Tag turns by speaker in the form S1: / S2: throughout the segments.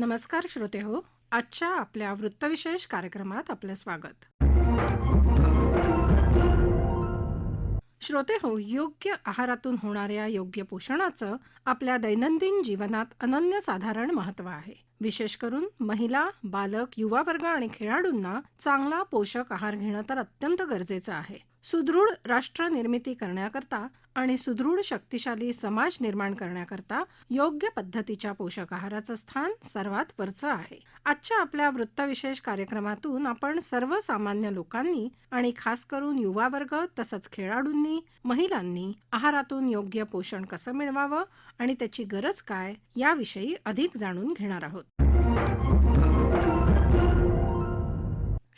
S1: नमस्कार श्रोते हो आजच्या आपल्या वृत्तविशेष कार्यक्रमात आपलं स्वागत. श्रोते हो योग्य आहारातून होणाऱ्या योग्य पोषणाचं आपल्या दैनंदिन जीवनात अनन्यसाधारण महत्त्व आहे. विशेष करून महिला बालक युवा वर्ग आणि खेळाडूंना चांगला पोषक आहार घेणं तर अत्यंत गरजेचं आहे. सुदृढ राष्ट्र निर्मिती करण्याकरता आणि सुदृढ शक्तिशाली समाज निर्माण करण्याकरता योग्य पद्धतीच्या पोषक आहाराचं स्थान सर्वात वरचं आहे. आजच्या आपल्या वृत्तविशेष कार्यक्रमातून आपण सर्वसामान्य लोकांनी आणि खास करून युवा वर्ग तसंच खेळाडूंनी महिलांनी आहारातून योग्य पोषण कसं मिळवावं आणि त्याची गरज काय याविषयी अधिक जाणून घेणार आहोत.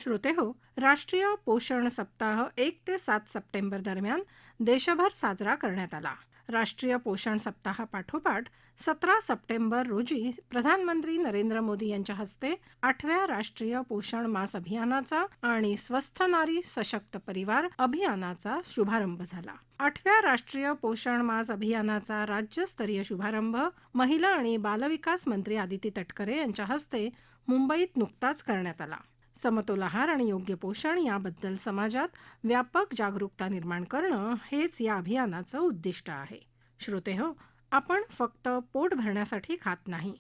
S1: श्रोते हो राष्ट्रीय पोषण सप्ताह एक ते सात सप्टेंबर दरम्यान देशभर साजरा करण्यात आला. राष्ट्रीय पोषण सप्ताहापाठोपाठ सतरा सप्टेंबर रोजी प्रधानमंत्री नरेंद्र मोदी यांच्या हस्ते आठव्या राष्ट्रीय पोषण मास अभियानाचा आणि स्वस्थ नारी सशक्त परिवार अभियानाचा शुभारंभ झाला. आठव्या राष्ट्रीय पोषण मास अभियानाचा राज्यस्तरीय शुभारंभ महिला आणि बालविकास मंत्री आदिती तटकरे यांच्या हस्ते मुंबईत नुकताच करण्यात आला. समतोल आहार आणि योग्य पोषण याबद्दल समाजात व्यापक जागरूकता निर्माण करणं हेच या अभियानाचं उद्दिष्ट आहे. श्रोते हो आपण फक्त पोट भरण्यासाठी खात नाही.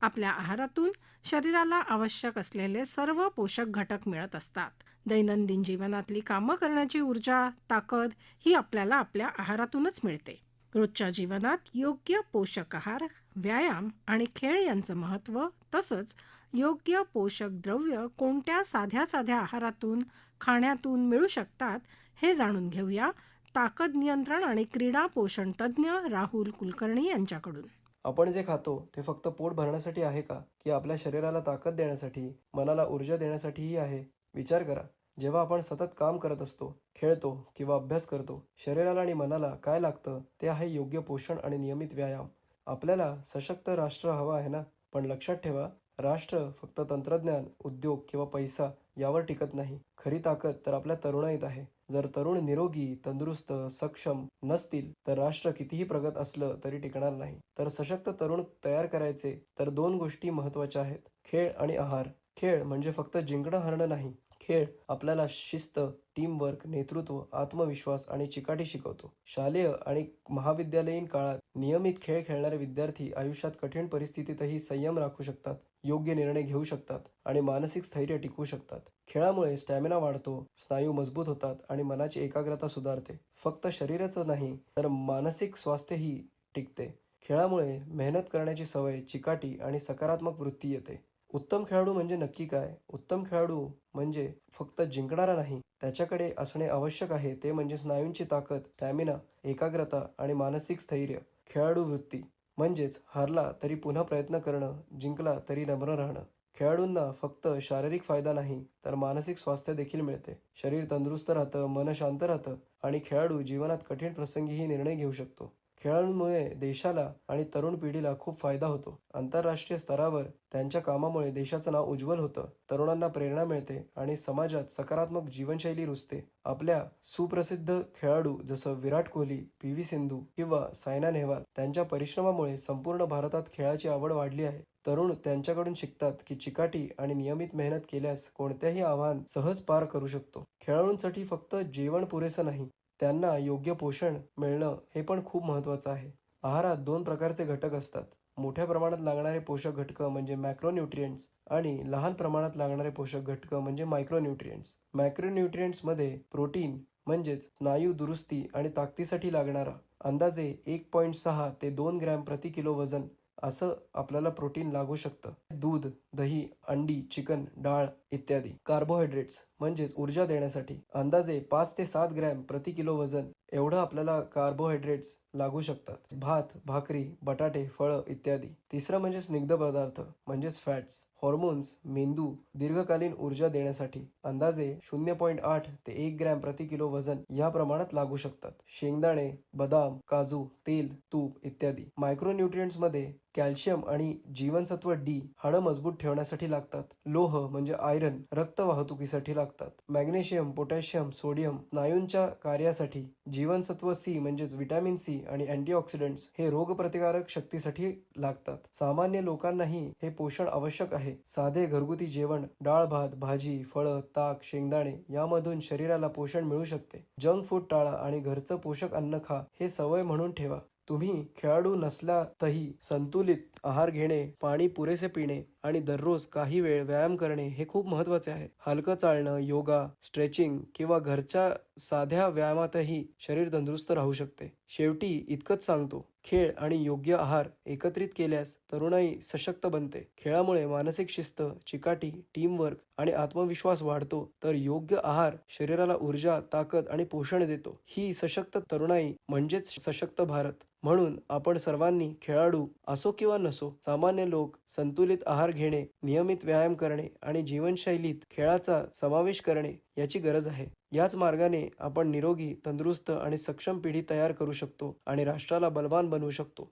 S1: आपल्या आहारातून शरीराला आवश्यक असलेले सर्व पोषक घटक मिळत असतात. दैनंदिन जीवनातली कामं करण्याची ऊर्जा ताकद ही आपल्याला आपल्या आहारातूनच मिळते. रोजच्या जीवनात योग्य पोषक आहार व्यायाम आणि खेळ यांचं महत्त्व तसंच योग्य पोषक द्रव्य कोणत्या साध्या साध्या आहारातून खाण्यातून मिळू शकतात हे जाणून घेऊया ताकद नियंत्रण आणि क्रीडा पोषण तज्ज्ञ राहुल कुलकर्णी यांच्याकडून.
S2: आपण जे खातो ते फक्त पोट भरण्यासाठी आहे का? की आपल्या शरीराला ताकद देण्यासाठी मनाला ऊर्जा देण्यासाठीही आहे? विचार करा. जेव्हा आपण सतत काम करत असतो खेळतो किंवा अभ्यास करतो शरीराला आणि मनाला काय लागतं ते आहे योग्य पोषण आणि नियमित व्यायाम. आपल्याला सशक्त राष्ट्र हवं आहे ना? पण लक्षात ठेवा राष्ट्र फक्त तंत्रज्ञान उद्योग किंवा पैसा यावर टिकत नाही. खरी ताकद तर आपल्या तरुणाईत आहे. जर तरुण निरोगी तंदुरुस्त सक्षम नसतील तर राष्ट्र कितीही प्रगत असलं तरी टिकणार नाही. तर सशक्त तरुण तयार करायचे तर दोन गोष्टी महत्त्वाच्या आहेत. खेळ आणि आहार. खेळ म्हणजे फक्त जिंकणं हरणं नाही. खेळ आपल्याला शिस्त टीमवर्क नेतृत्व आत्मविश्वास आणि चिकाटी शिकवतो. शालेय आणि महाविद्यालयीन काळात नियमित खेळ खेळणारे विद्यार्थी आयुष्यात कठीण परिस्थितीतही संयम राखू शकतात. योग्य निर्णय घेऊ शकतात आणि मानसिक स्थैर्य टिकवू शकतात. खेळामुळे स्टॅमिना वाढतो स्नायू मजबूत होतात आणि मनाची एकाग्रता सुधारते. फक्त शरीराचं नाही तर मानसिक स्वास्थ्यही टिकते. खेळामुळे मेहनत करण्याची सवय चिकाटी आणि सकारात्मक वृत्ती येते. उत्तम खेळाडू म्हणजे नक्की काय? उत्तम खेळाडू म्हणजे फक्त जिंकणारा नाही त्याच्याकडे असणे आवश्यक आहे ते म्हणजे स्नायूंची ताकद स्टॅमिना एकाग्रता आणि मानसिक स्थैर्य. खेळाडू वृत्ती म्हणजेच हारला तरी पुन्हा प्रयत्न करणं जिंकला तरी नम्र राहणं. खेळाडूंना फक्त शारीरिक फायदा नाही तर मानसिक स्वास्थ्य देखील मिळते. शरीर तंदुरुस्त राहतं मन शांत राहतं आणि खेळाडू जीवनात कठीण प्रसंगीही निर्णय घेऊ शकतो. खेळाडूंमुळे देशाला आणि तरुण पिढीला खूप फायदा होतो. आंतरराष्ट्रीय स्तरावर त्यांच्या कामामुळे देशाचं नाव उज्ज्वल होतं. तरुणांना प्रेरणा मिळते आणि समाजात सकारात्मक जीवनशैली रुजते. आपल्या सुप्रसिद्ध खेळाडू जसं विराट कोहली पी व्ही सिंधू किंवा सायना नेहवाल त्यांच्या परिश्रमामुळे संपूर्ण भारतात खेळाची आवड वाढली आहे. तरुण त्यांच्याकडून शिकतात की चिकाटी आणि नियमित मेहनत केल्यास कोणत्याही आव्हान सहज पार करू शकतो. खेळाडूंसाठी फक्त जेवण पुरेसं नाही त्यांना योग्य पोषण मिळणं हे पण खूप महत्त्वाचं आहे. आहारात दोन प्रकारचे घटक असतात. मोठ्या प्रमाणात लागणारे पोषक घटक म्हणजे मॅक्रोन्युट्रियंट्स आणि लहान प्रमाणात लागणारे पोषक घटक म्हणजे मायक्रोन्युट्रियंट्स मॅक्रोन्युट्रियंट्समध्ये प्रोटीन म्हणजेच स्नायू दुरुस्ती आणि ताकदीसाठी लागणारा अंदाजे एक पॉईंट सहा ते दोन ग्रॅम प्रति किलो वजन असं आपल्याला प्रोटीन लागू शकतं. दूध दही अंडी चिकन डाळ इत्यादी. कार्बोहायड्रेट्स म्हणजेच ऊर्जा देण्यासाठी अंदाजे पाच ते सात ग्रॅम प्रति किलो वजन एवढं आपल्याला कार्बोहायड्रेट्स लागू शकतात. भात भाकरी बटाटे फळं इत्यादी. तिसरं म्हणजे स्निग्ध पदार्थ म्हणजेच फॅट्स हॉर्मोन्स मेंदू दीर्घकालीन ऊर्जा देण्यासाठी अंदाजे शून्य पॉईंट आठ ते एक ग्रॅम प्रति किलो वजन या प्रमाणात लागू शकतात. शेंगदाणे बदाम काजू तेल तूप इत्यादी. मायक्रोन्युट्रियंट्समध्ये कॅल्शियम आणि जीवनसत्व डी हाडं मजबूत ठेवण्यासाठी लागतात. लोह म्हणजे आयरन रक्त वाहतुकीसाठी लागतात. मॅग्नेशियम पोटॅशियम सोडियम स्नायूंच्या कार्यासाठी जीवनसत्व सी म्हणजेच व्हिटॅमिन सी आणि अँटीऑक्सिडंट्स हे रोगप्रतिकारक शक्तीसाठी लागतात. सामान्य लोकांनाही हे पोषण आवश्यक आहे. साधे घरगुती जेवण डाळ भात भाजी फळं ताक शेंगदाणे यामधून शरीराला पोषण मिळू शकते. जंक फूड टाळा आणि घरचं पोषक अन्न खा हे सवय म्हणून ठेवा. तुम्ही खेळाडू नसला तही संतुलित आहार घेणे पाणी पुरेसे पिणे आणि दररोज काही वेळ व्यायाम करणे हे खूप महत्त्वाचे आहे. हलकं चालणं योगा स्ट्रेचिंग किंवा घरच्या साध्या व्यायामातही शरीर तंदुरुस्त राहू शकते. शेवटी इतकंच सांगतो खेळ आणि योग्य आहार एकत्रित केल्यास तरुणाई सशक्त बनते. खेळामुळे मानसिक शिस्त चिकाटी टीमवर्क आणि आत्मविश्वास वाढतो तर योग्य आहार शरीराला ऊर्जा ताकद आणि पोषण देतो. ही सशक्त तरुणाई म्हणजेच सशक्त भारत. म्हणून आपण सर्वांनी खेळाडू असो किंवा नसो सामान्य लोक संतुलित आहार घेणे नियमित व्यायाम करणे आणि जीवनशैलीत खेळाचा समावेश करणे याची गरज आहे. याच मार्गाने आपण निरोगी तंदुरुस्त आणि सक्षम पिढी तयार करू शकतो आणि राष्ट्राला बलवान बनवू शकतो.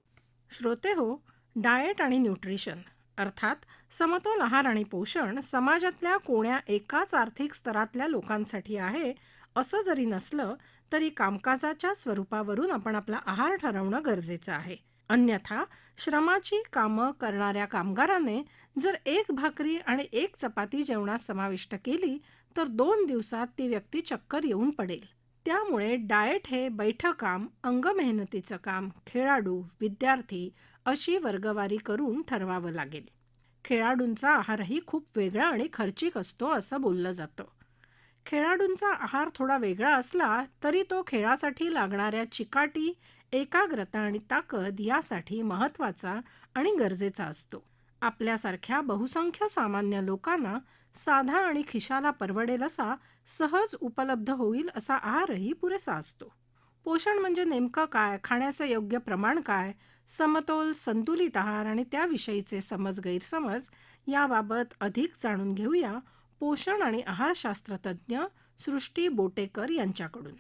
S1: श्रोते हो डाएट आणि न्यूट्रिशन अर्थात समतोल आहार आणि पोषण समाजातल्या कोण्या एकाच आर्थिक स्तरातल्या लोकांसाठी आहे असं जरी नसलं तरी कामकाजाच्या स्वरूपावरून आपण आपला आहार ठरवणं गरजेचं आहे. अन्यथा श्रमाची कामं करणाऱ्या कामगाराने जर एक भाकरी आणि एक चपाती जेवणात समाविष्ट केली तर दोन दिवसात ती व्यक्ती चक्कर येऊन पडेल. त्यामुळे डाएट हे बैठं काम अंगमेहनतीचं काम खेळाडू विद्यार्थी अशी वर्गवारी करून ठरवावं लागेल. खेळाडूंचा आहारही खूप वेगळा आणि खर्चिक असतो असं बोललं जातं. खेळाडूंचा आहार थोडा वेगळा असला तरी तो खेळासाठी लागणाऱ्या चिकाटी एकाग्रता आणि ताकद यासाठी महत्त्वाचा आणि गरजेचा असतो. आपल्यासारख्या बहुसंख्य सामान्य लोकांना साधा आणि खिशाला परवडेल असा सहज उपलब्ध होईल असा आहारही पुरेसा असतो. पोषण म्हणजे नेमकं काय? खाण्याचं योग्य प्रमाण काय? समतोल संतुलित आहार आणि त्याविषयीचे समज गैरसमज याबाबत अधिक जाणून घेऊया पोषण आणि आहारशास्त्रतज्ञ सृष्टी बोटेकर यांच्याकडून.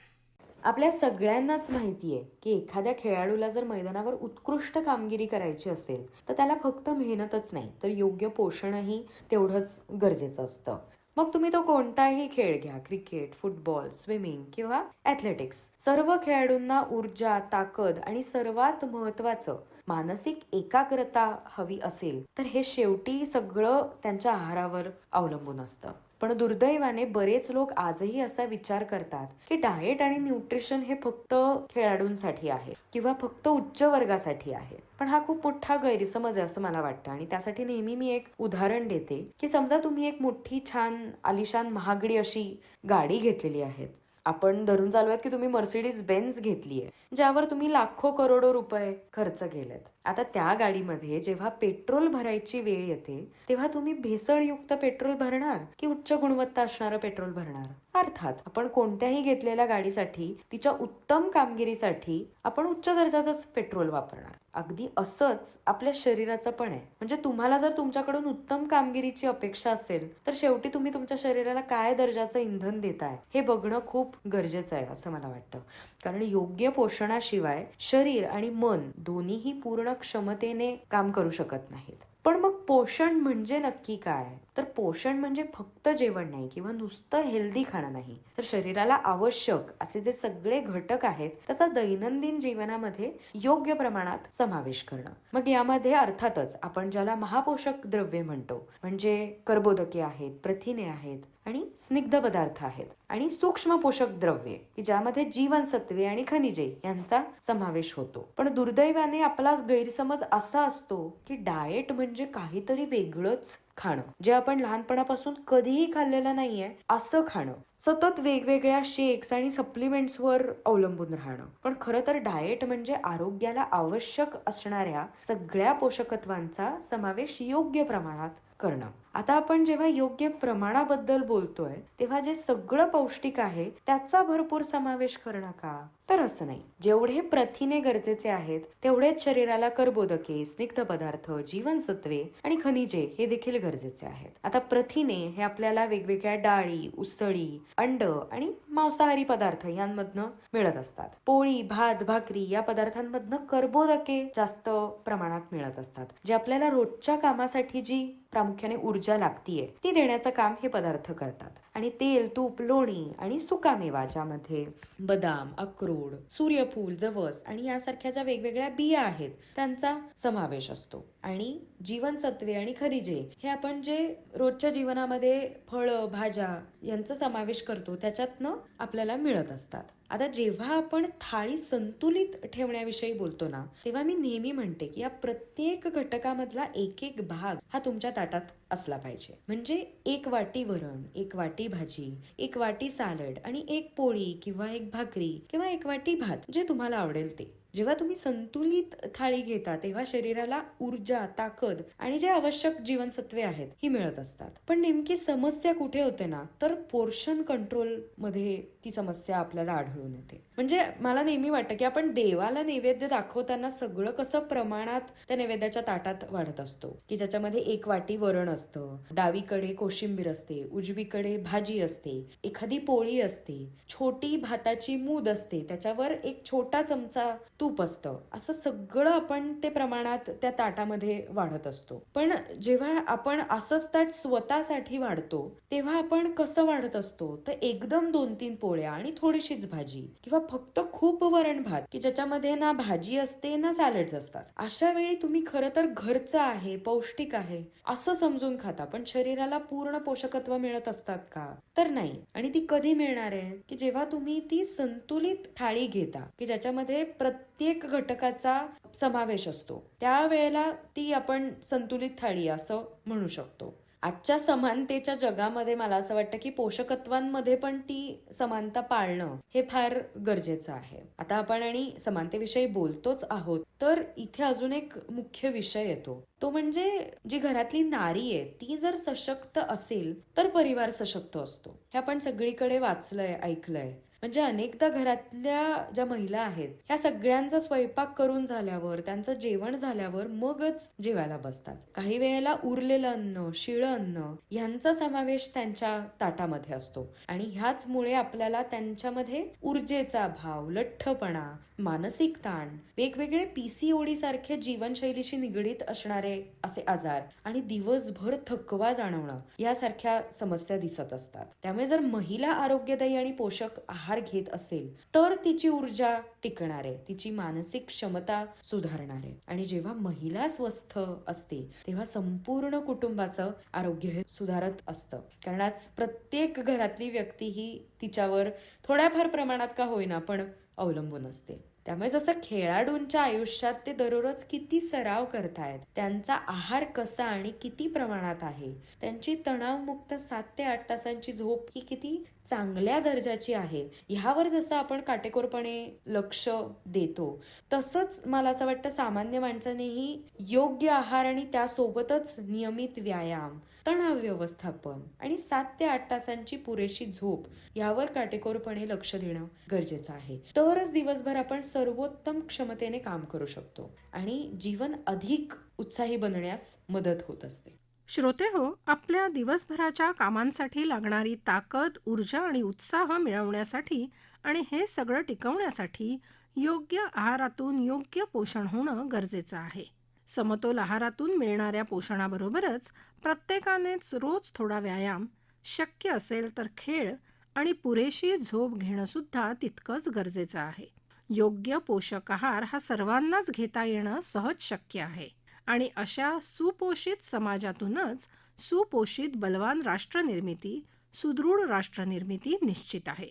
S3: आपल्या सगळ्यांनाच माहिती आहे की एखाद्या खेळाडूला जर मैदानावर उत्कृष्ट कामगिरी करायची असेल तर त्याला फक्त मेहनतच नाही तर योग्य पोषणही तेवढंच गरजेचं असतं. मग तुम्ही तो कोणताही खेळ घ्या क्रिकेट फुटबॉल स्विमिंग किंवा ॲथलेटिक्स सर्व खेळाडूंना ऊर्जा ताकद आणि सर्वात महत्त्वाचं मानसिक एकाग्रता हवी असेल तर हे शेवटी सगळं त्यांच्या आहारावर अवलंबून असतं. पण दुर्दैवाने बरेच लोक आजही असा विचार करतात की डाएट आणि न्यूट्रिशन हे फक्त खेळाडूंसाठी आहे किंवा फक्त उच्च वर्गासाठी आहे. पण हा खूप मोठा गैरसमज आहे असं मला वाटतं आणि त्यासाठी नेहमी मी एक उदाहरण देते की समजा तुम्ही एक मोठी छान आलिशान महागडी अशी गाडी घेतलेली आहे. आपण धरून चालू आहेत की तुम्ही मर्सिडीज बेन्स घेतली आहे ज्यावर तुम्ही लाखो करोडो रुपये खर्च केलेत. आता त्या गाडीमध्ये जेव्हा पेट्रोल भरायची वेळ येते तेव्हा तुम्ही भेसळयुक्त पेट्रोल भरणार की उच्च गुणवत्ता असणारं पेट्रोल भरणार? अर्थात आपण कोणत्याही घेतलेल्या गाडीसाठी तिच्या उत्तम कामगिरीसाठी आपण उच्च दर्जाचंच पेट्रोल वापरणार. अगदी असंच आपल्या शरीराचं पण आहे. म्हणजे तुम्हाला जर तुमच्याकडून उत्तम कामगिरीची अपेक्षा असेल तर शेवटी तुम्ही तुमच्या शरीराला काय दर्जाचं इंधन देताय हे बघणं खूप गरजेचं आहे असं मला वाटतं. कारण योग्य पोषण पोषणाशिवाय शरीर आणि मन दोन्हीही पूर्ण क्षमतेने काम करू शकत नाहीत. पण मग पोषण म्हणजे नक्की काय? तर पोषण म्हणजे फक्त जेवण नाही किंवा नुसतं हेल्दी खाणं नाही. तर शरीराला आवश्यक असे जे सगळे घटक आहेत त्याचा दैनंदिन जीवनामध्ये योग्य प्रमाणात समावेश करणं. मग यामध्ये अर्थातच आपण ज्याला महापोषक द्रव्ये म्हणतो म्हणजे कर्बोदके आहेत प्रथिने आहेत आणि स्निग्ध पदार्थ आहेत आणि सूक्ष्म पोषक द्रव्ये की ज्यामध्ये जीवनसत्वे आणि खनिजे यांचा समावेश होतो. पण दुर्दैवाने आपला गैरसमज असा असतो की डाएट म्हणजे काहीतरी वेगळंच खाणं जे आपण लहानपणापासून कधीही खाल्लेलं नाहीये असं खाणं. सतत वेगवेगळ्या शेक्स आणि सप्लिमेंट्सवर अवलंबून राहणं. पण खरं तर डाएट म्हणजे आरोग्याला आवश्यक असणाऱ्या सगळ्या पोषकत्वांचा समावेश योग्य प्रमाणात करणं. आता आपण जेव्हा योग्य प्रमाणाबद्दल बोलतोय तेव्हा जे सगळं पौष्टिक आहे त्याचा भरपूर समावेश करणं का? तर असं नाही. जेवढे प्रथिने गरजेचे आहेत तेवढेच शरीराला कर्बोदके स्निग्ध पदार्थ जीवनसत्वे आणि खनिजे हे देखील गरजेचे आहेत. आता प्रथिने हे आपल्याला वेगवेगळ्या डाळी उसळी अंड आणि मांसाहारी पदार्थ यांमधनं मिळत असतात. पोळी भात भाकरी या पदार्थांमधनं कर्बोदके जास्त प्रमाणात मिळत असतात जे आपल्याला रोजच्या कामासाठी जी प्रामुख्याने ऊर्जा लागतीये. ती देण्याचं काम हे पदार्थ करतात. आणि तेल तूप लोणी आणि सुकामेवा ज्यामध्ये. बदाम अक्रोड सूर्यफूल जवस आणि यासारख्या ज्या वेगवेगळ्या बिया आहेत त्यांचा समावेश असतो. आणि जीवनसत्वे आणि खनिजे हे आपण जे रोजच्या जीवनामध्ये फळं भाज्या यांचा समावेश करतो त्याच्यातनं आपल्याला मिळत असतात. आता जेव्हा आपण थाळी संतुलित ठेवण्याविषयी बोलतो ना तेव्हा मी नेहमी म्हणते की या प्रत्येक घटकामधला एक एक भाग हा तुमच्या ताटात असला पाहिजे. म्हणजे एक वाटी वरण एक वाटी भाजी एक वाटी सॅलड आणि एक पोळी किंवा एक भाकरी किंवा एक वाटी भात जे तुम्हाला आवडेल ते. जेव्हा तुम्ही संतुलित थाळी घेता तेव्हा शरीराला ऊर्जा ताकद आणि जे आवश्यक जीवनसत्वे आहेत ही मिळत असतात. पण नेमकी समस्या कुठे होते ना तर पोर्शन कंट्रोलमध्ये ती समस्या आपल्याला आढळून येते. म्हणजे मला नेहमी वाटतं की आपण देवाला नैवेद्य दाखवताना सगळं कसं प्रमाणात त्या नैवेद्याच्या ताटात वाढत असतो. की ज्याच्यामध्ये एक वाटी वरण असतं डावीकडे कोशिंबीर असते उजवीकडे भाजी असते एखादी पोळी असते छोटी भाताची मूद असते त्याच्यावर एक छोटा चमचा तूप असतं. असं सगळं आपण ते प्रमाणात त्या ताटामध्ये वाढत असतो. पण जेव्हा आपण असंच ताट स्वतःसाठी वाढतो तेव्हा आपण कसं वाढत असतो? तर एकदम दोन तीन पोळ्या आणि थोडीशीच भाजी किंवा फक्त खूप वरण भात की ज्याच्यामध्ये ना भाजी असते ना सॅलड्स असतात. अशा वेळी तुम्ही खरं तर घरचं आहे पौष्टिक आहे असं समजून खाता. पण शरीराला पूर्ण पोषकत्व मिळत असतात का? तर नाही. आणि ती कधी मिळणार आहे? की जेव्हा तुम्ही ती संतुलित थाळी घेता की ज्याच्यामध्ये प्रत्येक घटकाचा समावेश असतो. त्यावेळेला ती आपण संतुलित थाळी असं म्हणू शकतो. आजच्या समानतेच्या जगामध्ये मला असं वाटतं की पोषकत्वांमध्ये पण ती समानता पाळणं हे फार गरजेचं आहे. आता आपण आणि समानतेविषयी बोलतोच आहोत तर इथे अजून एक मुख्य विषय येतो. तो म्हणजे जी घरातली नारी आहे ती जर सशक्त असेल तर परिवार सशक्त असतो. हे आपण सगळीकडे वाचलंय ऐकलंय. म्हणजे अनेकदा घरातल्या ज्या महिला आहेत ह्या सगळ्यांचा स्वयंपाक करून झाल्यावर त्यांचं जेवण झाल्यावर मगच जेवायला बसतात. काही वेळेला उरलेलं अन्न शिळ अन्न यांचा समावेश त्यांच्या ताटामध्ये असतो. आणि ह्याचमुळे आपल्याला त्यांच्यामध्ये ऊर्जेचा भाव लठ्ठपणा मानसिक ताण वेगवेगळे पीसीओडी सारखे जीवनशैलीशी निगडीत असणारे असे आजार आणि दिवसभर थकवा जाणवणं यासारख्या समस्या दिसत असतात. त्यामुळे जर महिला आरोग्यदायी आणि पोषक आहार घेत असेल तर तिची ऊर्जा टिकणार आहे. तिची मानसिक क्षमता सुधारणार आहे. आणि जेव्हा महिला स्वस्थ असते तेव्हा संपूर्ण कुटुंबाचं आरोग्य हे सुधारत असतं. कारण आज प्रत्येक घरातली व्यक्ती ही तिच्यावर थोड्याफार प्रमाणात का होईना पण अवलंबून असते. त्यामुळे जसं खेळाडूंच्या आयुष्यात ते दररोज किती सराव करतायत त्यांचा आहार कसा आणि किती प्रमाणात आहे त्यांची तणावमुक्त सात ते आठ तासांची झोप ही किती चांगल्या दर्जाची आहे. ह्यावर जसं आपण काटेकोरपणे लक्ष देतो तसंच मला असं वाटतं सामान्य माणसानेही योग्य आहार आणि त्यासोबतच नियमित व्यायाम तणाव व्यवस्थापन आणि सात ते आठ तासांची पुरेशी झोप यावर काटेकोरपणे लक्ष देणं गरजेचं आहे. तरच दिवसभर आपण सर्वोत्तम क्षमतेने काम करू शकतो आणि जीवन अधिक उत्साही बनण्यास मदत होत असते.
S1: श्रोते हो आपल्या दिवसभराच्या कामांसाठी लागणारी ताकद ऊर्जा आणि उत्साह मिळवण्यासाठी आणि हे सगळं टिकवण्यासाठी योग्य आहारातून योग्य पोषण होणं गरजेचं आहे. समतोल आहारातून मिळणाऱ्या पोषणाबरोबरच प्रत्येकानेच रोज थोडा व्यायाम शक्य असेल तर खेळ आणि पुरेशी झोप घेणंसुद्धा तितकंच गरजेचं आहे. योग्य पोषक आहार हा सर्वांनाच घेता येणं सहज शक्य आहे. आणि अशा सुपोषित समाजातूनच सुपोषित बलवान राष्ट्रनिर्मिती सुदृढ राष्ट्रनिर्मिती निश्चित आहे.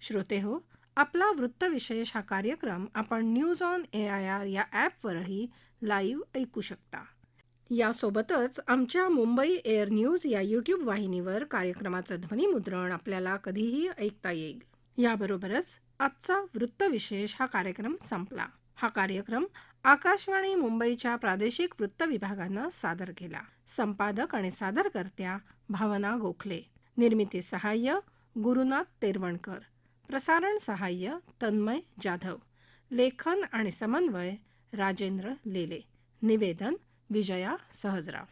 S1: श्रोते हो आपला वृत्तविशेष हा कार्यक्रम आपण news on A I R या ॲपवरही लाईव्ह ऐकू शकता. यासोबतच आमच्या मुंबई एअर न्यूज या यूट्यूब वाहिनीवर कार्यक्रमाचं ध्वनिमुद्रण आपल्याला कधीही ऐकता येईल. याबरोबरच आजचा वृत्तविशेष हा कार्यक्रम संपला. हा कार्यक्रम आकाशवाणी मुंबईच्या प्रादेशिक वृत्त विभागानं सादर केला. संपादक आणि सादरकर्त्या भावना गोखले. निर्मिती सहाय्य गुरुनाथ तेरवणकर. प्रसारण सहाय्य तन्मय जाधव. लेखन आणि समन्वय राजेंद्र लेले. निवेदन विजया सहजराव.